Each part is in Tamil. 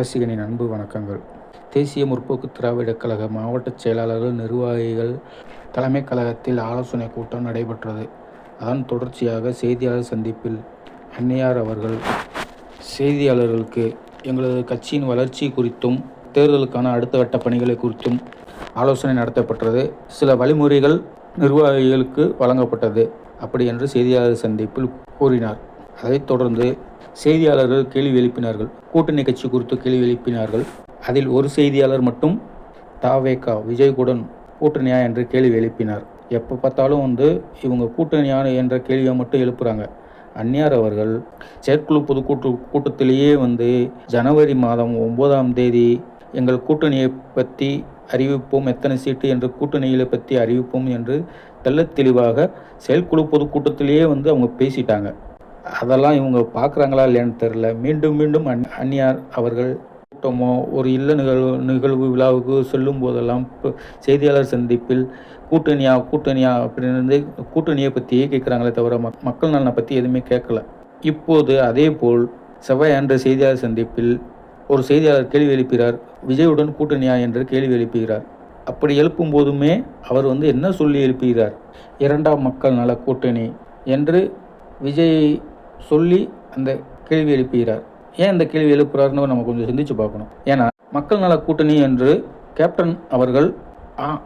ரசிகனின் அன்பு வணக்கங்கள். தேசிய முற்போக்கு திராவிடக் கழக மாவட்ட செயலாளர்கள் நிர்வாகிகள் தலைமை கழகத்தில் ஆலோசனை கூட்டம் நடைபெற்றது. அதன் தொடர்ச்சியாக செய்தியாளர் சந்திப்பில் அன்னையார் அவர்கள் செய்தியாளர்களுக்கு எங்களது கட்சியின் வளர்ச்சி குறித்தும் தேர்தலுக்கான அடுத்த கட்ட பணிகளை குறித்தும் ஆலோசனை நடத்தப்பட்டது. சில வழிமுறைகள் நிர்வாகிகளுக்கு வழங்கப்பட்டது அப்படி என்று செய்தியாளர் சந்திப்பில் கூறினார். அதைத் தொடர்ந்து செய்தியாளர்கள் கேள்வி எழுப்பினார்கள். கூட்டணி கட்சி குறித்து கேள்வி எழுப்பினார்கள். அதில் ஒரு செய்தியாளர் மட்டும் தாவேகா விஜய்குடன் கூட்டணியா என்று கேள்வி எழுப்பினார். எப்போ பார்த்தாலும் வந்து இவங்க கூட்டணியா என்ற கேள்வியை மட்டும் எழுப்புறாங்க. அந்நியார் அவர்கள் செயற்குழு பொதுக்கூட்டு கூட்டத்திலேயே வந்து ஜனவரி மாதம் ஒன்பதாம் தேதி எங்கள் கூட்டணியை பற்றி அறிவிப்போம் எத்தனை சீட்டு என்று கூட்டணிகளை பற்றி அறிவிப்போம் என்று தெள்ள தெளிவாக செயற்குழு பொதுக்கூட்டத்திலேயே வந்து அவங்க பேசிட்டாங்க. அதெல்லாம் இவங்க பார்க்குறாங்களா இல்லையான்னு தெரில மீண்டும் மீண்டும் அன் அந்நியார் அவர்கள் கூட்டமோ ஒரு இல்ல நிகழ்வு நிகழ்வு விழாவுக்கு செல்லும் போதெல்லாம் செய்தியாளர் சந்திப்பில் கூட்டணியா கூட்டணியா அப்படின்னு இருந்து கூட்டணியை பற்றியே கேட்குறாங்களே தவிர மக் மக்கள் நலனை பற்றி எதுவுமே கேட்கல. இப்போது அதே போல் செவ்வாய் அன்று செய்தியாளர் சந்திப்பில் ஒரு செய்தியாளர் கேள்வி எழுப்புகிறார் விஜயுடன் கூட்டணியா என்று கேள்வி எழுப்புகிறார். அப்படி எழுப்பும் போதுமே அவர் வந்து என்ன சொல்லி எழுப்புகிறார்? இரண்டாம் மக்கள் நல கூட்டணி என்று விஜய் சொல்லி அந்த கேள்வி எழுப்புகிறார். ஏன் இந்த கேள்வி எழுப்புறாருன்னு நம்ம கொஞ்சம் சிந்திச்சு பார்க்கணும். ஏன்னா மக்கள் நல கூட்டணி என்று கேப்டன் அவர்கள் ஆ-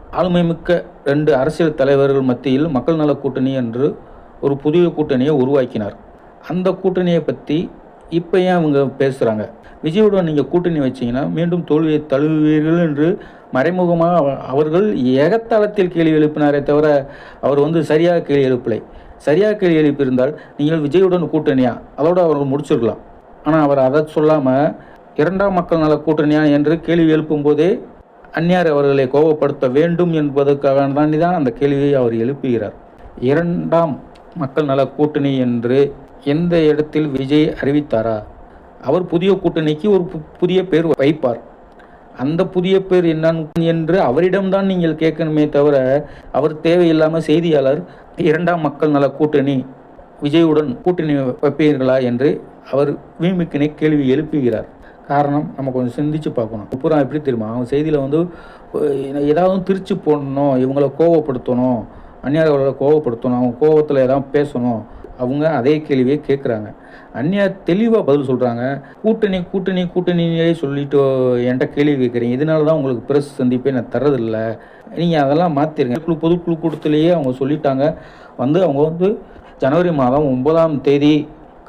ரெண்டு அரசியல் தலைவர்கள் மத்தியில் மக்கள் நல கூட்டணி என்று ஒரு புதிய கூட்டணியை உருவாக்கினார். அந்த கூட்டணியை பற்றி இப்போ ஏன் அவங்க பேசுகிறாங்க விஜயுடன் நீங்கள் கூட்டணி வச்சிங்கன்னா மீண்டும் தோல்வியை தழுவுவீர்கள் என்று மறைமுகமாக அவ- அவர்கள் ஏகத்தாளத்தில் கேள்வி எழுப்பினாரே தவிர அவர் வந்து சரியாக கேள்வி எழுப்பலை. சரியாக கேள்வி எழுப்பியிருந்தால் நீங்கள் விஜயுடன் கூட்டணியா? அதோடு அவர்கள் முடிச்சிருக்கலாம். ஆனால் அவர் அதை சொல்லாமல் இரண்டாம் மக்கள் நல கூட்டணியா என்று கேள்வி எழுப்பும்போதே அந்நியார் அவர்களை கோபப்படுத்த வேண்டும் என்பதற்காக தான் தான் அந்த கேள்வியை அவர் எழுப்புகிறார். இரண்டாம் மக்கள் நல கூட்டணி என்று எந்த இடத்தில் விஜய் அறிவித்தாரா? அவர் புதிய கூட்டணிக்கு ஒரு பு- புதிய பேர் வைப்பார். அந்த புதிய பேர் என்னன்னு என்று அவரிடம்தான் நீங்கள் கேட்கணுமே தவிர அவர் தேவையில்லாமல் செய்தியாளர் இரண்டாம் மக்கள் நல கூட்டணி விஜயுடன் கூட்டணி வைப்பீர்களா என்று அவர் வீமிக்கினை கேள்வி எழுப்புகிறார். காரணம் நம்ம கொஞ்சம் சிந்திச்சு பார்க்கணும். அப்புறம் எப்படி தெரியுமா? அவன் செய்தியில் வந்து ஏதாவது திருச்சி போடணும் இவங்களை கோவப்படுத்தணும் அந்நியார்களை கோவப்படுத்தணும் அவங்க கோவத்தில் ஏதாவது பேசணும் அவங்க அதே கேள்வியை கேட்குறாங்க அந்நியார் தெளிவாக பதில் சொல்கிறாங்க கூட்டணி கூட்டணி கூட்டணியே சொல்லிட்டு என்கிட்ட கேள்வி கேட்குறீங்க இதனால தான் உங்களுக்கு பிரஸ் சந்திப்பே நான் தரதில்லை நீங்கள் அதெல்லாம் மாற்றிருங்க குழு பொதுக்குழு கூட்டத்திலேயே அவங்க சொல்லிட்டாங்க. வந்து அவங்க வந்து ஜனவரி மாதம் ஒன்பதாம் தேதி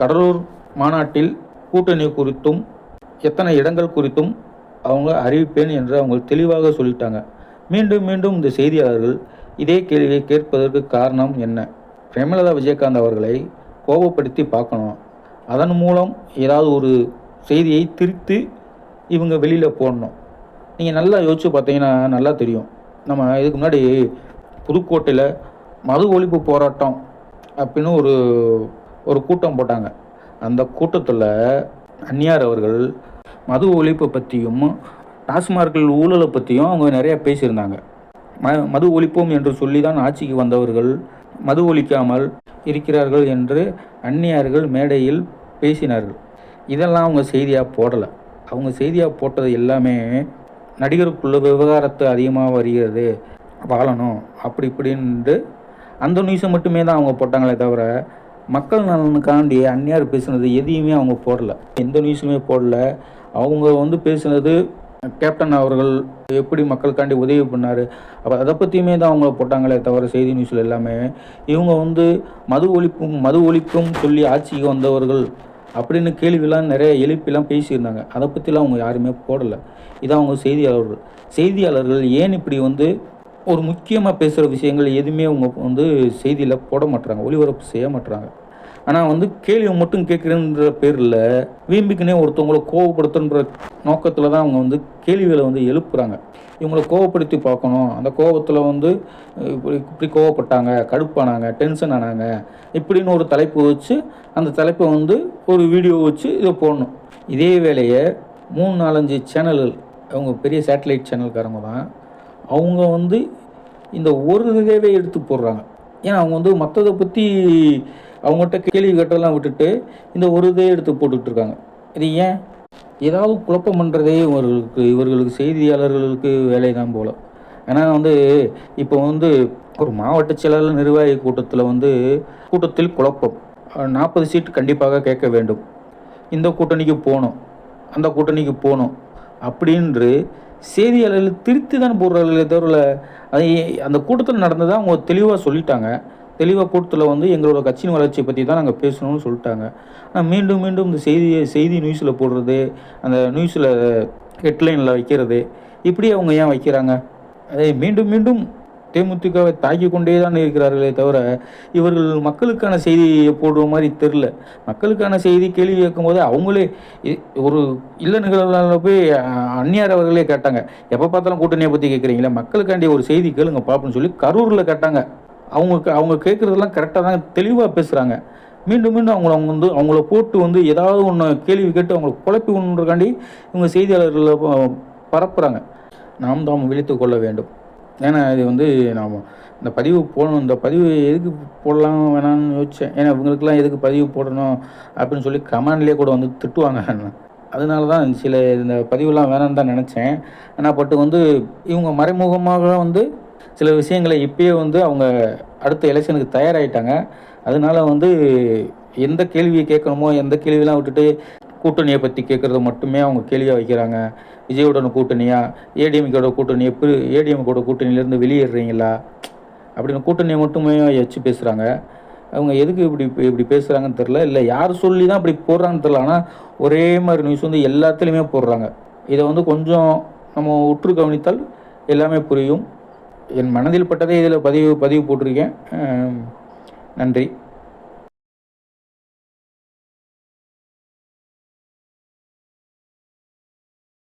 கடலூர் மாநாட்டில் கூட்டணி குறித்தும் எத்தனை இடங்கள் குறித்தும் அவங்க அறிவிப்பேன் என்று அவங்க தெளிவாக சொல்லிட்டாங்க. மீண்டும் மீண்டும் இந்த செய்தியாளர்கள் இதே கேள்வியை கேட்பதற்கு காரணம் என்ன? பிரேமலதா விஜயகாந்த் அவர்களை கோபப்படுத்தி பார்க்கணும். அதன் மூலம் ஏதாவது ஒரு செய்தியை திருத்தி இவங்க வெளியில் போடணும். நீங்கள் நல்லா யோசிச்சு பார்த்தீங்கன்னா நல்லா தெரியும். நம்ம இதுக்கு முன்னாடி புதுக்கோட்டையில் மது ஒழிப்பு போராட்டம் அப்படின்னு ஒரு ஒரு கூட்டம் போட்டாங்க. அந்த கூட்டத்தில் அந்நியார் அவர்கள் மது ஒழிப்பை பற்றியும் டாஸ்மார்க்கில் ஊழலை பற்றியும் அவங்க நிறையா பேசியிருந்தாங்க. ம மது ஒழிப்போம் என்று சொல்லி தான் ஆட்சிக்கு வந்தவர்கள் மது ஒழிக்காமல் இருக்கிறார்கள் என்று அந்நியார்கள் மேடையில் பேசினார்கள். இதெல்லாம் அவங்க செய்தியாக போடலை. அவங்க செய்தியாக போட்டது எல்லாமே நடிகருக்குள்ள விவகாரத்து அதிகமாக வருகிறது. வாழணும் அப்படி இப்படின்ட்டு அந்த நியூஸை மட்டுமே தான் அவங்க போட்டாங்களே தவிர மக்கள் நலனுக்காண்டி அந்நியார் பேசுனது எதையுமே அவங்க போடல. எந்த நியூஸுமே போடல. அவங்க வந்து பேசுனது கேப்டன் அவர்கள் எப்படி மக்களுக்காண்டி உதவி பண்ணார்? அப்போ அதை பற்றியுமே தான் அவங்க போட்டாங்களே தவிர செய்தி நியூஸில் எல்லாமே. இவங்க வந்து மது ஒழிப்பும் மது ஒழிப்பும் சொல்லி ஆட்சிக்கு வந்தவர்கள் அப்படின்னு கேள்விலாம் நிறைய எழுப்பிலாம் பேசியிருந்தாங்க. அதை பற்றிலாம் அவங்க யாருமே போடலை. இதான் அவங்க செய்தியாளர்கள். செய்தியாளர்கள் ஏன் இப்படி வந்து ஒரு முக்கியமாக பேசுகிற விஷயங்கள் எதுவுமே அவங்க வந்து செய்தியில் போட மாட்டுறாங்க ஒளிபரப்பு செய்ய மாட்டுறாங்க ஆனால் வந்து கேள்வி மட்டும் கேட்குறேன்ற பேரில் வீம்பிக்குனே ஒருத்தவங்களை கோவப்படுத்துன்ற நோக்கத்தில் தான் அவங்க வந்து கேள்விகளை வந்து எழுப்புறாங்க. இவங்களை கோவப்படுத்தி பார்க்கணும். அந்த கோபத்தில் வந்து இப்படி இப்படி கோவப்பட்டாங்க கடுப்பானாங்க டென்ஷன் ஆனாங்க இப்படின்னு ஒரு தலைப்பு வச்சு அந்த தலைப்பை வந்து ஒரு வீடியோ வச்சு இதை போடணும். இதே வேலையை மூணு நாலஞ்சு சேனல்கள் அவங்க பெரிய சேட்டலைட் சேனல்காரங்க தான் அவங்க வந்து இந்த ஒரு இதவே எடுத்து போடுறாங்க. ஏன்னா அவங்க வந்து மற்றதை பற்றி அவங்ககிட்ட கேள்வி கேட்டெல்லாம் விட்டுட்டு இந்த ஒரு இதே எடுத்து போட்டுட்ருக்காங்க இது ஏன்? ஏதாவது குழப்பம் பண்ணுறதே இவர்களுக்கு இவர்களுக்கு செய்தியாளர்களுக்கு வேலை தான் போல. ஏன்னா வந்து இப்போ வந்து ஒரு மாவட்ட செயலாளர் நிர்வாகி கூட்டத்தில் வந்து கூட்டத்தில் குழப்பம். நாற்பது சீட்டு கண்டிப்பாக கேட்க வேண்டும். இந்த கூட்டணிக்கு போகணும் அந்த கூட்டணிக்கு போகணும் அப்படின்று செய்தியாளர்கள் திருத்தி தான் போடுறாங்களே தவிர அது அந்த கூட்டத்தில் நடந்ததை அவங்க தெளிவாக சொல்லிட்டாங்க. தெளிவாக கூட்டத்தில் வந்து எங்களோட கட்சியின் வளர்ச்சியை பற்றி தான் நாங்கள் பேசணும்னு சொல்லிட்டாங்க. ஆனால் மீண்டும் மீண்டும் இந்த செய்தியை செய்தி நியூஸில் போடுறது அந்த நியூஸில் ஹெட்லைனில் வைக்கிறது இப்படி அவங்க ஏன் வைக்கிறாங்க? அதை மீண்டும் மீண்டும் தேமுதிகவை தாக்கி கொண்டே தான் இருக்கிறார்களே தவிர இவர்கள் மக்களுக்கான செய்தியை போடுற மாதிரி தெரில மக்களுக்கான செய்தி கேள்வி கேட்கும்போது அவங்களே இ- ஒரு இல்ல நிகழ்வுல போய் அந்நியார் அவர்களே கேட்டாங்க. எப்போ பார்த்தாலும் கூட்டணியை பற்றி கேட்குறீங்களா மக்களுக்காண்டி ஒரு செய்தி கேளுங்க பார்ப்போம்னு சொல்லி கரூரில் கேட்டாங்க. அவங்க அவங்க கேட்குறதெல்லாம் கரெக்டாக தான் தெளிவாக பேசுகிறாங்க மீண்டும் மீண்டும் அவங்கள அவங்க வந்து அவங்கள போட்டு வந்து ஏதாவது ஒன்று கேள்வி கேட்டு அவங்கள குழப்பி ஒன்றுக்காண்டி இவங்க செய்தியாளர்களை பரப்புகிறாங்க நாம் தாம் விழித்து கொள்ள வேண்டும். ஏன்னா இது வந்து நாம் இந்த பதிவு போடணும் இந்த பதிவு எதுக்கு போடலாம் வேணாம்னு யோசித்தேன் ஏன்னா இவங்களுக்கெல்லாம் எதுக்கு பதிவு போடணும் அப்படின்னு சொல்லி கமெண்ட்லேயே கூட வந்து திட்டுவாங்க. அதனால தான் சில இந்த பதிவுலாம் வேணான்னு தான் நினச்சேன். ஆனால் பட்டு வந்து இவங்க மறைமுகமாக வந்து சில விஷயங்களை இப்பயே வந்து அவங்க அடுத்த எலெக்ஷனுக்கு தயாராகிட்டாங்க அதனால வந்து எந்த கேள்வியை கேட்கணுமோ எந்த கேள்வியெல்லாம் விட்டுட்டு கூட்டணியை பற்றி கேட்குறத மட்டுமே அவங்க கேள்வியாக வைக்கிறாங்க. விஜயோட கூட்டணியா? ஏடிஎம்கோட கூட்டணி எப்படி ஏடிஎம்கோட கூட்டணியிலேருந்து வெளியேறுறீங்களா? அப்படின்னு கூட்டணியை மட்டுமே வச்சு பேசுகிறாங்க அவங்க எதுக்கு இப்படி இப்படி பேசுகிறாங்கன்னு தெரில இல்லை யார் சொல்லி தான் இப்படி போடுறாங்கன்னு தெரில ஆனால் ஒரே மாதிரி நியூஸ் வந்து எல்லாத்துலேயுமே போடுறாங்க. இதை வந்து கொஞ்சம் நம்ம உற்று கவனித்தால் எல்லாமே புரியும். என் மனதில் பட்டதை இதில் பதிவு பதிவு போட்டிருக்கேன். நன்றி.